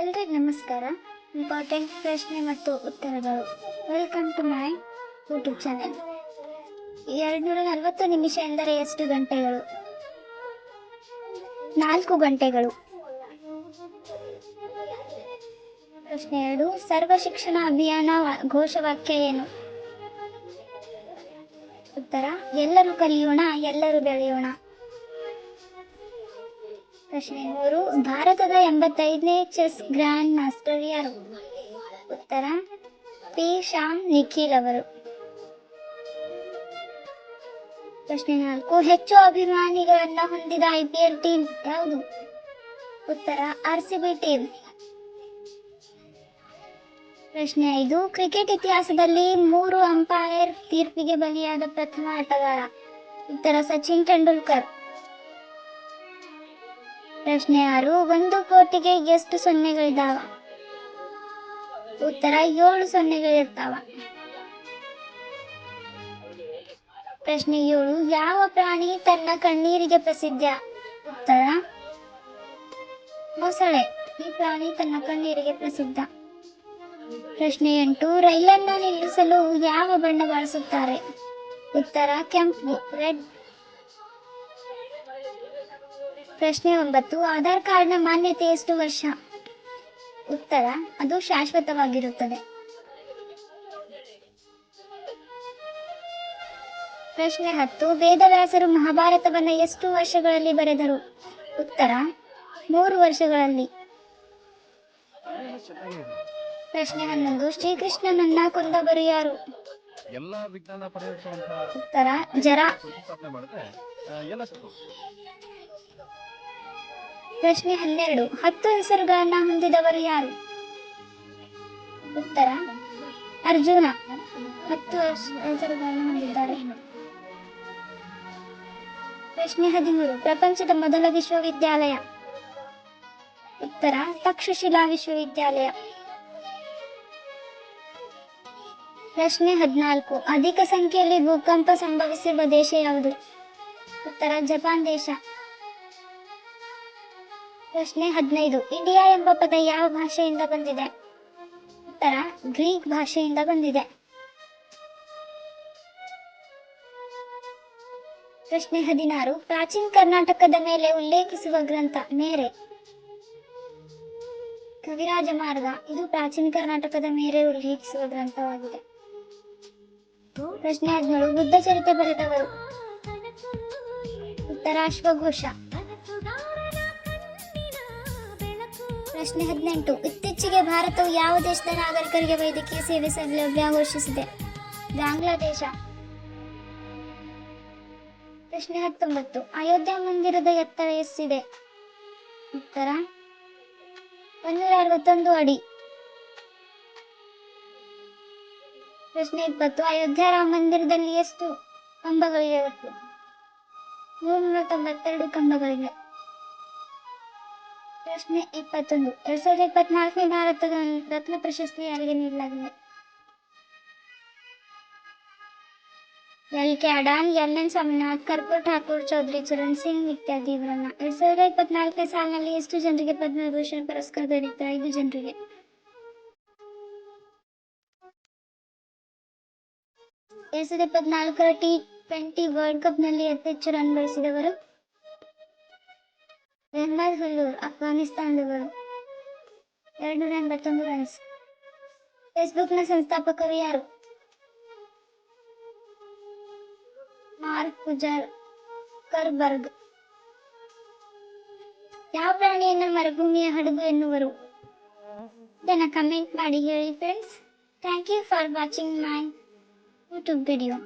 ಎಲ್ರಿಗೂ ನಮಸ್ಕಾರ. ಇಂಪಾರ್ಟೆಂಟ್ ಪ್ರಶ್ನೆ ಮತ್ತು ಉತ್ತರಗಳು. Welcome to my YouTube channel ಎರಡುನೂರ ನಲವತ್ತು ನಿಮಿಷ ಎಂದರೆ ಎಷ್ಟು ಗಂಟೆಗಳು? ನಾಲ್ಕು ಗಂಟೆಗಳು. ಪ್ರಶ್ನೆ ಎರಡು. ಸರ್ವ ಶಿಕ್ಷಣ ಅಭಿಯಾನ ಘೋಷವಾಕ್ಯ ಏನು? ಉತ್ತರ, ಎಲ್ಲರೂ ಕಲಿಯೋಣ, ಎಲ್ಲರೂ ಬೆಳೆಯೋಣ. ಪ್ರಶ್ನೆ ಭಾರತದ ಎಂಬತ್ತೈದನೇ ಚೆಸ್ ಗ್ರ್ಯಾಂಡ್ ಮಾಸ್ಟರ್ ಯಾರು? ಉತ್ತರ, ಪಿ. ಶ್ಯಾಮ್ ನಿಖಿಲ್ ಅವರು. ಪ್ರಶ್ನೆ ನಾಲ್ಕು, ಹೆಚ್ಚು ಅಭಿಮಾನಿಗಳನ್ನ ಹೊಂದಿದ ಐ ಪಿ ಎಲ್ ಟೀಮ್ ಯಾವುದು? ಉತ್ತರ, ಆರ್ ಸಿ ಬಿ ಟೀಮ್. ಪ್ರಶ್ನೆ ಐದು, ಕ್ರಿಕೆಟ್ ಇತಿಹಾಸದಲ್ಲಿ ಮೂರು ಅಂಪೈರ್ ತೀರ್ಪಿಗೆ ಬಲಿಯಾದ ಪ್ರಥಮ ಆಟಗಾರ. ಉತ್ತರ, ಸಚಿನ್ ತೆಂಡೂಲ್ಕರ್. ಪ್ರಶ್ನೆ ಆರು ಒಂದು ಕೋಟಿಗೆ ಎಷ್ಟು ಸೊನ್ನೆಗಳಿದಾವ? ಉತ್ತರ, ಏಳು ಸೊನ್ನೆಗಳಿರ್ತಾವ. ಪ್ರಶ್ನೆ ಏಳು, ಯಾವ ಪ್ರಾಣಿ ತನ್ನ ಕಣ್ಣೀರಿಗೆ ಪ್ರಸಿದ್ಧ? ಉತ್ತರ, ಮೊಸಳೆ. ಈ ಪ್ರಾಣಿ ತನ್ನ ಕಣ್ಣೀರಿಗೆ ಪ್ರಸಿದ್ಧ. ಪ್ರಶ್ನೆ ಎಂಟು, ರೈಲನ್ನು ನಿಲ್ಲಿಸಲು ಯಾವ ಬಣ್ಣ ಬಳಸುತ್ತಾರೆ? ಉತ್ತರ, ಕೆಂಪು, ರೆಡ್. ಪ್ರಶ್ನೆ ಒಂಬತ್ತು. ಆಧಾರ್ ಕಾರ್ಡ್ನ ಮಾನ್ಯತೆ ಎಷ್ಟು ವರ್ಷ? ಉತ್ತರ ಅದು ಶಾಶ್ವತವಾಗಿರುತ್ತದೆ. ಪ್ರಶ್ನೆ ಹತ್ತು. ವೇದವ್ಯಾಸರು ಮಹಾಭಾರತವನ್ನು ಎಷ್ಟು ವರ್ಷಗಳಲ್ಲಿ ಬರೆದರು? ಉತ್ತರ ಮೂರು ವರ್ಷಗಳಲ್ಲಿ. ಪ್ರಶ್ನೆ ಹನ್ನೊಂದು. ಶ್ರೀಕೃಷ್ಣನನ್ನ ಕೊಂದವರು ಯಾರು? ಉತ್ತರ ಜರ. ಪ್ರಶ್ನೆ ಹನ್ನೆರಡು. ಹತ್ತು ಹೆಸರುಗಳನ್ನ ಹೊಂದಿದವರು ಯಾರು? ಉತ್ತರ. ಅರ್ಜುನ. ಹತ್ತು ಹೆಸ್- ಹೆಸರುಗಳನ್ನು ಹೊಂದಿದ್ದಾರೆ. ಪ್ರಶ್ನೆ ಹದಿಮೂರು. ಪ್ರಪಂಚದ ಮೊದಲ ವಿಶ್ವವಿದ್ಯಾಲಯ. ಉತ್ತರ. ತಕ್ಷಶಿಲಾ ವಿಶ್ವವಿದ್ಯಾಲಯ. ಪ್ರಶ್ನೆ ಹದಿನಾಲ್ಕು. ಅಧಿಕ ಸಂಖ್ಯೆಯಲ್ಲಿ ಭೂಕಂಪ ಸಂಭವಿಸಿರುವ ದೇಶ ಯಾವುದು? ಉತ್ತರ. ಜಪಾನ್ ದೇಶ. ಪ್ರಶ್ನೆ ಹದಿನೈದು. ಇಂಡಿಯಾ ಎಂಬ ಪದ ಯಾವ ಭಾಷೆಯಿಂದ ಬಂದಿದೆ? ಉತ್ತರ, ಗ್ರೀಕ್ ಭಾಷೆಯಿಂದ ಬಂದಿದೆ. ಪ್ರಶ್ನೆ ಹದಿನಾರು. ಪ್ರಾಚೀನ ಕರ್ನಾಟಕದ ಮೇಲೆ ಉಲ್ಲೇಖಿಸುವ ಗ್ರಂಥ ಮೇರೆ. ಕವಿರಾಜ ಮಾರ್ಗ. ಇದು ಪ್ರಾಚೀನ ಕರ್ನಾಟಕದ ಮೇಲೆ ಉಲ್ಲೇಖಿಸುವ ಗ್ರಂಥವಾಗಿದೆ. ಪ್ರಶ್ನೆ ಹದಿನೇಳು. ಬುದ್ಧ ಚರಿತೆ ಬರೆದವರು. ಉತ್ತರ ಪ್ರಶ್ನೆ ಹದಿನೆಂಟು. ಇತ್ತೀಚೆಗೆ ಭಾರತವು ಯಾವ ದೇಶದ ನಾಗರಿಕರಿಗೆ ವೈದ್ಯಕೀಯ ಸೇವೆ ಸೌಲಭ್ಯ ಘೋಷಿಸಿದೆ? ಬಾಂಗ್ಲಾದೇಶ. ಪ್ರಶ್ನೆ ಹತ್ತೊಂಬತ್ತು. ಅಯೋಧ್ಯ ಮಂದಿರದ ಎತ್ತರ ಎಷ್ಟಿದೆ? ಉತ್ತರ ಒಂದೂರ ಅರವತ್ತೊಂದು ಅಡಿ. ಪ್ರಶ್ನೆ ಇಪ್ಪತ್ತು. ಅಯೋಧ್ಯ ರಾಮ ಮಂದಿರದಲ್ಲಿ ಎಷ್ಟು ಕಂಬಗಳಿವೆ? ಮೂರ್ನೂರ ತೊಂಬತ್ತೆರಡು ಕಂಬಗಳಿವೆ. ಪ್ರಶ್ನೆ ಇಪ್ಪತ್ತೊಂದು. ಎರಡ್ ಸಾವಿರದ ಇಪ್ಪತ್ನಾಲ್ಕನೇ ಭಾರತದ ರತ್ನ ಪ್ರಶಸ್ತಿ ಯಾರಿಗೆ ನೀಡಲಾಗಿದೆ? L K Advani, L N Swaminath, Karpoori Thakur Chaudhary, Charan Singh ಇತ್ಯಾದಿ ಇವರನ್ನ. ಎರಡ್ ಸಾವಿರದ ಇಪ್ಪತ್ನಾಲ್ಕನೇ ಸಾಲಿನಲ್ಲಿ ಎಷ್ಟು ಜನರಿಗೆ ಪದ್ಮಭೂಷಣ ಪುರಸ್ಕಾರ ದೊರೆಯುತ್ತೆ? ಐದು ಜನರಿಗೆ. ಎರಡ್ ಸಾವಿರದ ಇಪ್ಪತ್ನಾಲ್ಕರ ಟಿ ಟ್ವೆಂಟಿ ವರ್ಲ್ಡ್ ಕಪ್ನಲ್ಲಿ ಅತಿ ಹೆಚ್ಚು ರನ್ ಗಳಿಸಿದವರು ರೆಹಮಾನ್ ಹುಲ್ಲೂರ್ ಅಫ್ಘಾನಿಸ್ತಾನದವರು. ಎರಡ್ನೂರ ಎಂಬತ್ತೊಂದು ರನ್ಸ್ ಫೇಸ್ಬುಕ್ನ ಸಂಸ್ಥಾಪಕರು ಯಾರು? Mark Zuckerberg. ಯಾವ ಪ್ರಾಣಿಯನ್ನು ಮರುಭೂಮಿಯ ಹಡಗು ಎನ್ನುವರು? ಇದನ್ನು ಕಮೆಂಟ್ ಮಾಡಿ ಹೇಳಿ friends thank you for watching my YouTube video